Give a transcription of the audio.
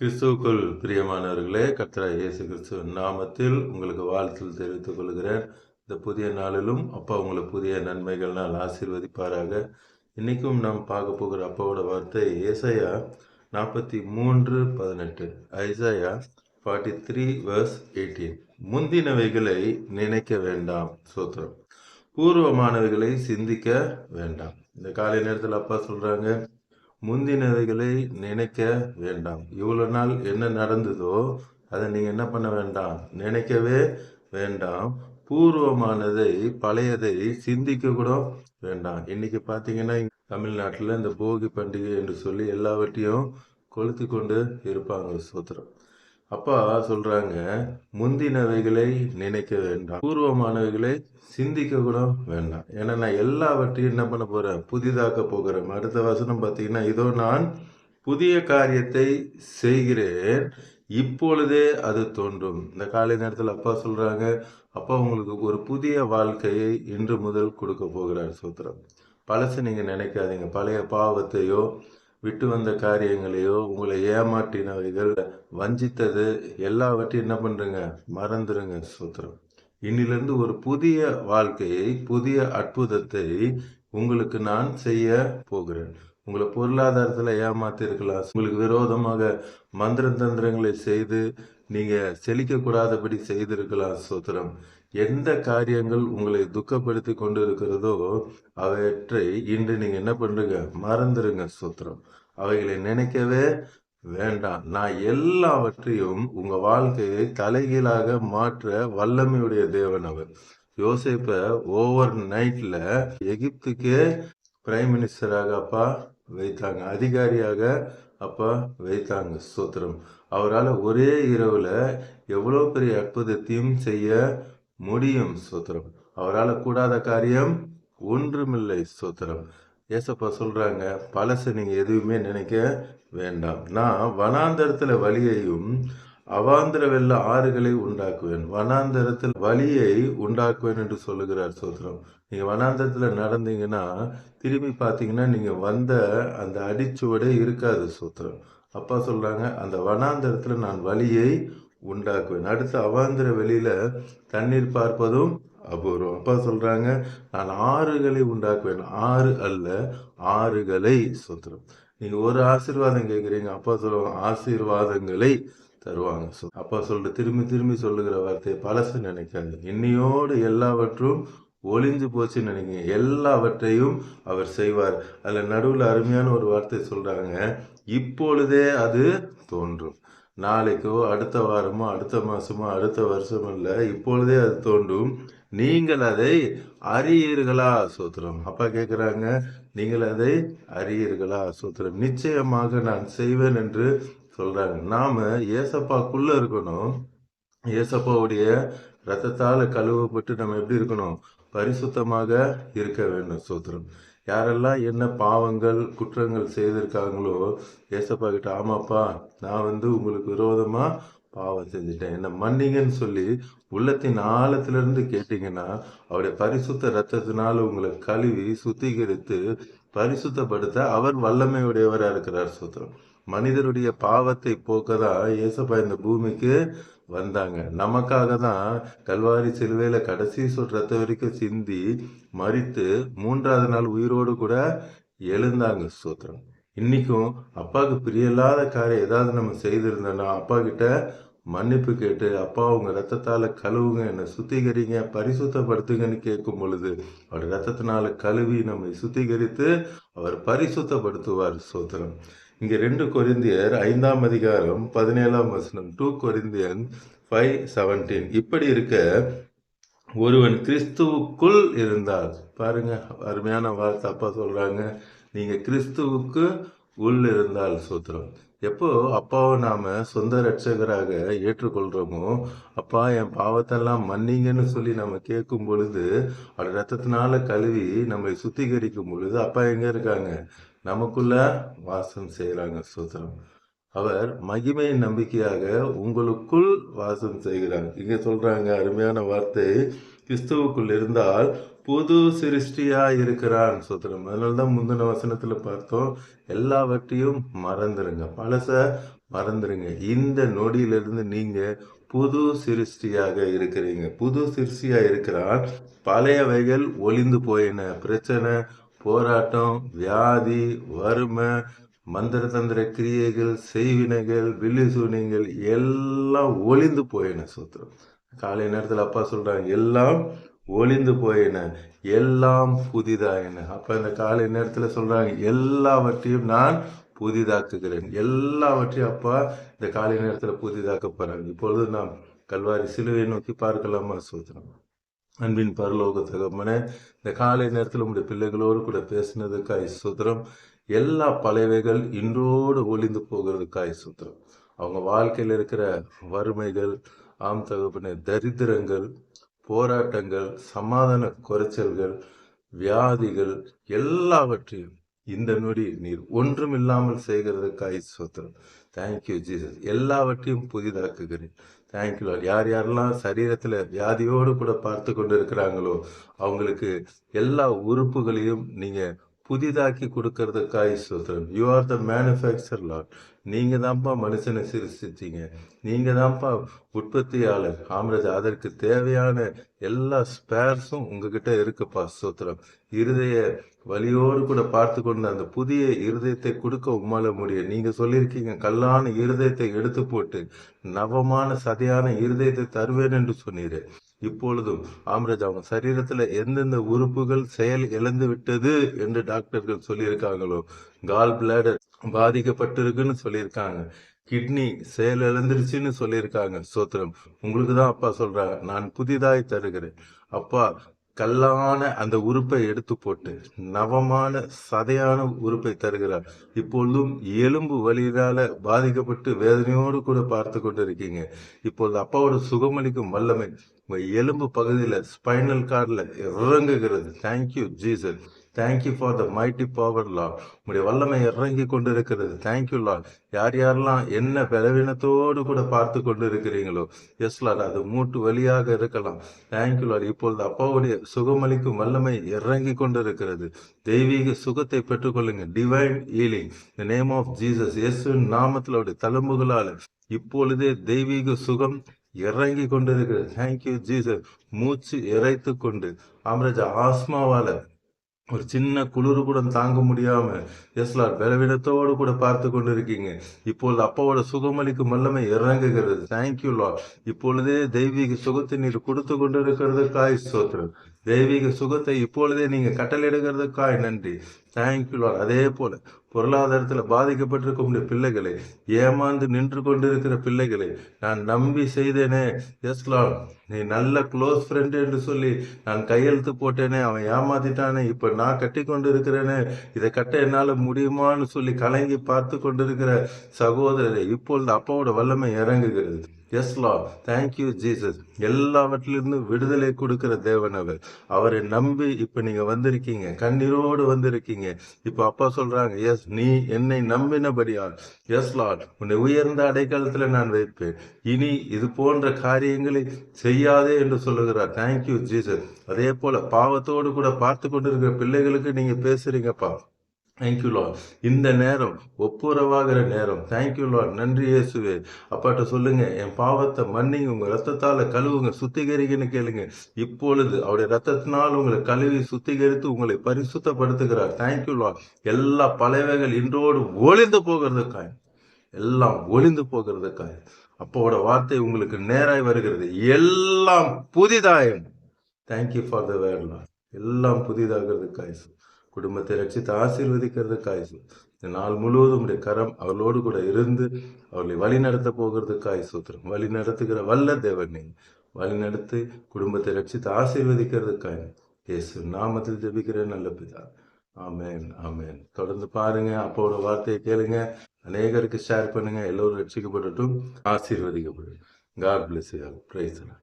கிறிஸ்துவுக்குள் பிரியமானவர்களே கர்த்தரா இயேசு கிறிஸ்துவ நாமத்தில் உங்களுக்கு வாழ்த்தில் தெரிவித்துக் கொள்கிறேன். இந்த புதிய நாளிலும் அப்பா உங்களை புதிய நன்மைகள்னால் ஆசீர்வதிப்பாராக. இன்றைக்கும் நாம் பார்க்க போகிற அப்பாவோட வார்த்தை ஏசையா நாற்பத்தி மூன்று பதினெட்டு. Isaiah forty three verse eighteen முந்தினவைகளை நினைக்க வேண்டாம் சோத்திரம். பூர்வமானவைகளை சிந்திக்க வேண்டாம். இந்த காலை நேரத்தில் அப்பா சொல்கிறாங்க முந்தினவைகளை நினைக்க வேண்டாம். இவ்வளோ நாள் என்ன நடந்ததோ அதை நீங்கள் என்ன பண்ண வேண்டாம்? நினைக்கவே வேண்டாம். பூர்வமானதை பழையதை சிந்திக்க கூட வேண்டாம். இன்னைக்கு பார்த்தீங்கன்னா தமிழ்நாட்டில் இந்த போகி பண்டிகை என்று சொல்லி எல்லாவற்றையும் கொளுத்து கொண்டு இருப்பாங்க சூத்திரம். அப்பா சொல்றாங்க முந்தினவைகளை நினைக்க வேண்டாம். பூர்வமானவைகளை சிந்திக்க கூட வேண்டாம். ஏன்னா நான் எல்லாவற்றையும் என்ன பண்ண போறேன்? புதிதாக்க போகிறேன். அடுத்த வசனம் பார்த்தீங்கன்னா இதோ நான் புதிய காரியத்தை செய்கிறேன். இப்பொழுதே அது தோன்றும். இந்த காலை நேரத்தில் அப்பா சொல்றாங்க அப்பா உங்களுக்கு ஒரு புதிய வாழ்க்கையை இன்று முதல் கொடுக்க போகிறார் சூத்திரம். பழசு நீங்க நினைக்காதீங்க. பழைய பாவத்தையோ விட்டு வந்த காரியங்களையோ உங்களை ஏமாற்றினவைகள் வஞ்சித்தது எல்லாவற்றையும் என்ன பண்ணுறங்க மறந்துடுங்க சூத்திரம். இன்னிலிருந்து ஒரு புதிய வாழ்க்கையை புதிய அற்புதத்தை உங்களுக்கு நான் செய்ய போகிறேன். உங்களை பொருளாதாரத்தில் ஏமாத்திருக்கலாம். உங்களுக்கு விரோதமாக மந்திர தந்திரங்களை செய்து நீங்கள் செழிக்கக்கூடாதபடி செய்திருக்கலாம் சூத்திரம். எந்த காரியங்கள் உங்களை துக்கப்படுத்தி கொண்டு இருக்கிறதோ அவற்றை இன்று நீங்கள் என்ன பண்ணுறீங்க மறந்துடுங்க சூத்திரம். அவைகளை நினைக்கவே வேண்டாம். நான் எல்லாவற்றையும் உங்க வாழ்க்கையை தலைகீழாக மாற்ற வல்லமையுடைய தேவன் அவர். யோசிப்ப ஓவர் நைட்ல எகிப்துக்கே பிரைம் மினிஸ்டராக அப்பா வைத்தாங்க. அதிகாரியாக அப்பா வைத்தாங்க சூத்திரம். அவரால் ஒரே இரவுல எவ்வளோ பெரிய அற்புதத்தையும் செய்ய முடியும் சோத்திரம் அவரால் கூடாத காரியம் ஒன்றுமில்லை சோத்திரம் ஏசப்பா சொல்கிறாங்க பழசு நீங்கள் எதுவுமே நினைக்க வேண்டாம். நான் வனாந்தரத்தில் வழியையும் அவாந்திர வெள்ள ஆறுகளை உண்டாக்குவேன். வனாந்தரத்தில் வழியை உண்டாக்குவேன் என்று சொல்லுகிறார் சோத்திரம் நீங்கள் வனாந்தரத்தில் நடந்தீங்கன்னா திரும்பி பார்த்தீங்கன்னா நீங்கள் வந்த அந்த அடிச்சுவடே இருக்காது சோத்திரம் அப்பா சொல்கிறாங்க அந்த வனாந்தரத்தில் நான் வழியை உண்டாக்குவேன். அடுத்து அவாந்திர வெளியில் தண்ணீர் பார்ப்பதும் அபூர்வம். அப்பா சொல்கிறாங்க நான் ஆறுகளை உண்டாக்குவேன். ஆறு அல்ல ஆறுகளை சுதந்திரம். நீங்கள் ஒரு ஆசீர்வாதம் கேட்குறீங்க அப்பா சொல்லுவாங்க ஆசீர்வாதங்களை தருவாங்க. அப்பா சொல்ற திரும்பி திரும்பி சொல்லுகிற வார்த்தையை பழசு நினைக்காது இன்னையோடு எல்லாவற்றும் ஒளிஞ்சு போச்சுன்னு நினைங்க. எல்லாவற்றையும் அவர் செய்வார். அதில் நடுவில் அருமையான ஒரு வார்த்தை சொல்கிறாங்க இப்பொழுதே அது தோன்றும். நாளைக்கோ அடுத்த வாரமோ அடுத்த மாதமோ அடுத்த வருஷமோ இல்லை இப்பொழுதே அது தோண்டும் நீங்கள் அதை அறியீர்களா? சூத்திரம். அப்பா கேட்குறாங்க நீங்கள் அதை அறியீர்களா? சூத்திரம். நிச்சயமாக நான் செய்வேன் என்று சொல்கிறாங்க நாம் ஏசப்பாக்குள்ளே இருக்கணும். ஏசப்பாவுடைய ரத்தத்தால் கழுவப்பட்டு நம்ம எப்படி இருக்கணும்? பரிசுத்தமாக இருக்க வேண்டும் சூத்திரம். யாரெல்லாம் என்ன பாவங்கள் குற்றங்கள் செய்திருக்காங்களோ ஏசப்பா கிட்ட ஆமாப்பா நான் வந்து உங்களுக்கு விரோதமா பாவம் செஞ்சுட்டேன். என்ன மன்னிங்கன்னு சொல்லி உள்ளத்தின் ஆழத்திலிருந்து கேட்டிங்கன்னா அவருடைய பரிசுத்த ரத்தத்தினால் உங்களை கழுவி சுத்திகரித்து பரிசுத்தப்படுத்த அவர் வல்லமையுடையவராக இருக்கிறார் சுத்திரம். மனிதருடைய பாவத்தை போக்க தான் ஏசப்பா இந்த பூமிக்கு வந்தாங்க. நமக்காக தான் கல்வாரி சிலுவையில் கடைசி சொல் ரத்த வரைக்கும் சிந்தி மறித்து மூன்றாவது நாள் உயிரோடு கூட எழுந்தாங்க சூத்திரம். இன்னைக்கும் அப்பாவுக்கு பிரியலாத காரியம் ஏதாவது நம்ம செய்திருந்தோம்னா அப்பா கிட்ட மன்னிப்பு கேட்டு அப்பா உங்கள் ரத்தத்தால் கழுவுங்க என்னை சுத்திகரிங்க பரிசுத்தப்படுத்துங்கன்னு கேட்கும் பொழுது அவர் ரத்தத்தினால கழுவி நம்மை சுத்திகரித்து அவர் பரிசுத்தப்படுத்துவார். சோத்திரம். இங்கே ரெண்டு கொரிந்தியர் ஐந்தாம் அதிகாரம் பதினேழாம் வசனம் டூ கொரிந்தியன் ஃபைவ் செவன்டீன் இப்படி இருக்க ஒருவன் கிறிஸ்துவுக்குள் இருந்தால் பாருங்க அருமையான வார்த்தை அப்பா சொல்கிறாங்க நீங்கள் கிறிஸ்துவுக்கு உள் இருந்தால் சூத்திரம். எப்போ அப்பாவை நாம் சொந்த ரட்சகராக ஏற்றுக்கொள்கிறோமோ அப்பா என் பாவத்தெல்லாம் மன்னிங்கன்னு சொல்லி நம்ம கேட்கும் பொழுது அவர் ரத்தத்தினால கழுவி நம்மை சுத்திகரிக்கும் பொழுது அப்பா எங்கே இருக்காங்க? நமக்குள்ள வாசம் செய்கிறாங்க சூத்திரம். அவர் மகிமையின் நம்பிக்கையாக உங்களுக்குள் வாசம் செய்கிறார். இங்கே சொல்கிறாங்க அருமையான வார்த்தை கிறிஸ்துவுக்குள் இருந்தால் புது சிருஷ்டியாக இருக்கிறான். சுத்திரம் அதனால தான் முந்தின வசனத்தில் பார்த்தோம் எல்லாவற்றையும் மறந்துடுங்க பழச மறந்துடுங்க இந்த நொடியிலிருந்து நீங்கள் புது சிருஷ்டியாக இருக்கிறீங்க. புது சிருஷ்டியாக இருக்கிறான். பழையவைகள் ஒளிந்து போயின. பிரச்சனை போராட்டம் வியாதி வறுமை மந்திர தந்திர கிரியைகள் செய்வினைகள் வில்லு எல்லாம் ஒளிந்து போயின சூத்திரம். காலை நேரத்தில் அப்பா சொல்கிறாங்க எல்லாம் ஒளிந்து போயின எல்லாம் புதிதாயின. அப்போ இந்த காலை நேரத்தில் சொல்கிறாங்க எல்லாவற்றையும் நான் புதிதாக்குகிறேன். எல்லாவற்றையும் அப்பா இந்த காலை நேரத்தில் புதிதாக்க போகிறாங்க இப்பொழுது நாம் கல்வாரி சிலுவை நோக்கி பார்க்கலாமா சூத்திரம்? அன்பின் பரலோக தகமனே இந்த காலை நேரத்தில் உங்களுடைய பிள்ளைகளோடு கூட பேசினதுக்காக சுத்திரம். எல்லா பழையவைகள் இன்றோடு ஒளிந்து போகிறதுக்காய் சுத்திரம். அவங்க வாழ்க்கையில் இருக்கிற வறுமைகள் ஆம் தகப்பன தரித்திரங்கள் போராட்டங்கள் சமாதான குறைச்சல்கள் வியாதிகள் எல்லாவற்றையும் இந்த நொடி நீர் ஒன்றும் இல்லாமல் செய்கிறதுக்காய் சோத்திரம். தேங்க்யூ ஜீசஸ் எல்லாவற்றையும் புதிதாக்குகிறேன். தேங்க்யூ யார் யாரெல்லாம் சரீரத்தில் வியாதியோடு கூட பார்த்து கொண்டு இருக்கிறாங்களோ அவங்களுக்கு எல்லா உறுப்புகளையும் நீங்கள் புதிதாக்கி கொடுக்கறதுக்காய் சோத்திரம் you are the manufacture lord நீங்கள் தான்ப்பா மனுஷனை சிருஷ்டிச்சிங்க. நீங்கள் தான்ப்பா உற்பத்தியாளர். ஆம்ரஜ் அதற்கு தேவையான எல்லா ஸ்பேர்ஸும் உங்ககிட்ட இருக்குப்பா சூத்திரம். இருதய வழியோடு கூட பார்த்து கொண்டு அந்த புதிய இருதயத்தை கொடுக்க உம்மால முடியும். நீங்க சொல்லியிருக்கீங்க கல்லான இருதயத்தை எடுத்து போட்டு நவமான சதையான இருதயத்தை தருவேன் என்று சொன்னீர். இப்பொழுதும் ஆம்ரஜ் அவங்க சரீரத்துல எந்தெந்த உறுப்புகள் செயல் இழந்து விட்டது என்று டாக்டர்கள் சொல்லியிருக்காங்களோ? கால் பிளாடர் பாதிக்கப்பட்டிருக்குன்னு சொல்லியிருக்காங்க. கிட்னி செயல் இழந்துருச்சுன்னு சொல்லியிருக்காங்க சோத்திரம். உங்களுக்கு தான் அப்பா சொல்றாங்க. நான் புதிதாய் தருகிறேன். அப்பா கல்லான அந்த உறுப்பை எடுத்து போட்டு நவமான சதையான உறுப்பை தருகிறார். இப்பொழுதும் எலும்பு வழியினால பாதிக்கப்பட்டு வேதனையோடு கூட பார்த்து கொண்டு இருக்கீங்க இப்பொழுது அப்பாவோட சுகமளிக்கும் வல்லமை எலும்பு பகுதியில் ஸ்பைனல் கார்டில் இறங்குகிறது. Thank you Jesus thank you for the mighty power லா உங்களுடைய வல்லமை இறங்கி கொண்டு இருக்கிறது தேங்க்யூ லா யார் யாரெல்லாம் என்ன பலவீனத்தோடு கூட பார்த்து கொண்டு இருக்கிறீங்களோ எஸ் லாட் அது மூட்டு வழியாக இருக்கலாம். தேங்க்யூ லாட் இப்பொழுது அப்பாவுடைய சுகமளிக்கும் வல்லமை இறங்கி கொண்டு இருக்கிறது தெய்வீக சுகத்தை பெற்றுக்கொள்ளுங்க divine healing the name of Jesus S நாமத்தில் அவருடைய தழும்புகளால் இப்பொழுதே தெய்வீக சுகம் இறங்கி கொண்டிருக்கிறது. தேங்க்யூ ஜீசஸ் மூச்சு இறைத்து கொண்டு. ஆமராஜா ஆஸ்மாவால ஒரு சின்ன குளிர் கூட தாங்க முடியாம எஸ்லார் பலவீனத்தோடு கூட பார்த்து கொண்டு இருக்கீங்க இப்பொழுது அப்பாவோட சுகமளிக்கும் வல்லமை இறங்குகிறது. தேங்க்யூ லார் இப்பொழுதே தெய்வீக சுகத்தை நீர் கொடுத்து கொண்டிருக்கிறதுக்காய் சோத்திரம் தெய்வீக சுகத்தை இப்பொழுதே நீங்க கட்டளையிடுகிறதுக்காய் நன்றி. தேங்க்யூ லார் அதே போல பொருளாதாரத்தில் பாதிக்கப்பட்டிருக்கும் பிள்ளைகளை ஏமாந்து நின்று கொண்டிருக்கிற பிள்ளைகளை நான் நம்பி செய்தேனே. எஸ் லார்ட் நீ நல்ல க்ளோஸ் ஃப்ரெண்டு என்று சொல்லி நான் கையெழுத்து போட்டேனே அவன் ஏமாத்திட்டானே இப்போ நான் கட்டி கொண்டு இருக்கிறேனே இதை கட்ட என்னால் முடியுமான்னு சொல்லி கலங்கி பார்த்து கொண்டிருக்கிற சகோதரரை இப்பொழுது அப்பாவோட வல்லமை இறங்குகிறது. Yes Lord thank you Jesus எல்லாவற்றிலிருந்து விடுதலை கொடுக்கிற தேவன் அவர். அவரை நம்பி இப்போ நீங்கள் வந்திருக்கீங்க கண்ணீரோடு வந்திருக்கீங்க. இப்போ அப்பா சொல்கிறாங்க எஸ் நீ என்னை நம்பினபடியால். எஸ் லா உன்னை உயர்ந்த அடைக்காலத்தில் நான் வைப்பேன். இனி இது போன்ற காரியங்களை செய்யாதே என்று சொல்லுகிறார். தேங்க்யூ ஜீசஸ் அதே போல பாவத்தோடு கூட பார்த்து கொண்டிருக்கிற பிள்ளைகளுக்கு நீங்க பேசுறீங்கப்பா. தேங்க்யூ லார்ட் இந்த நேரம் ஒப்புரவாகிற நேரம். தேங்க்யூ லார்ட் நன்றி இயேசுவே. அப்பாட்ட சொல்லுங்க என் பாவத்தை மன்னிங்க உங்க ரத்தத்தால கழுவுங்க சுத்திகரிக்கன்னு கேளுங்க. இப்பொழுது அவருடைய ரத்தத்தினால் உங்களை கழுவி சுத்திகரித்து உங்களை பரிசுத்தப்படுத்துகிறார். தேங்க்யூ லார்ட் எல்லா பலவைகள் இன்றோடு ஒளிந்து போகிறதுக்காய். எல்லாம் ஒளிந்து போகிறதுக்காய். அப்போட வார்த்தை உங்களுக்கு நேராய் வருகிறது. எல்லாம் புதிதாயம். Thank you for the word எல்லாம் புதிதாகிறதுக்காய் குடும்பத்தை ரட்சித்து ஆசீர்வதிக்கிறதுக்காய் இந்த நாள் முழுவதும் உடைய கரம் அவர்களோடு கூட இருந்து அவர்களை வழி நடத்த போகிறதுக்காய் சூத்திரம் வழி நடத்துகிற வல்ல தேவன். வழி நடத்தி குடும்பத்தை ரட்சித்து ஆசீர்வதிக்கிறதுக்காய் இயேசு நாமத்தில் ஜபிக்கிற நல்ல பிதா. ஆமேன் ஆமேன். தொடர்ந்து பாருங்க அப்போட வார்த்தையை கேளுங்க. அநேகருக்கு ஷேர் பண்ணுங்கள் எல்லோரும் ரட்சிக்கப்படட்டும். ஆசீர்வதிக்கப்படும் காட் பிளஸ் பிரைஸ்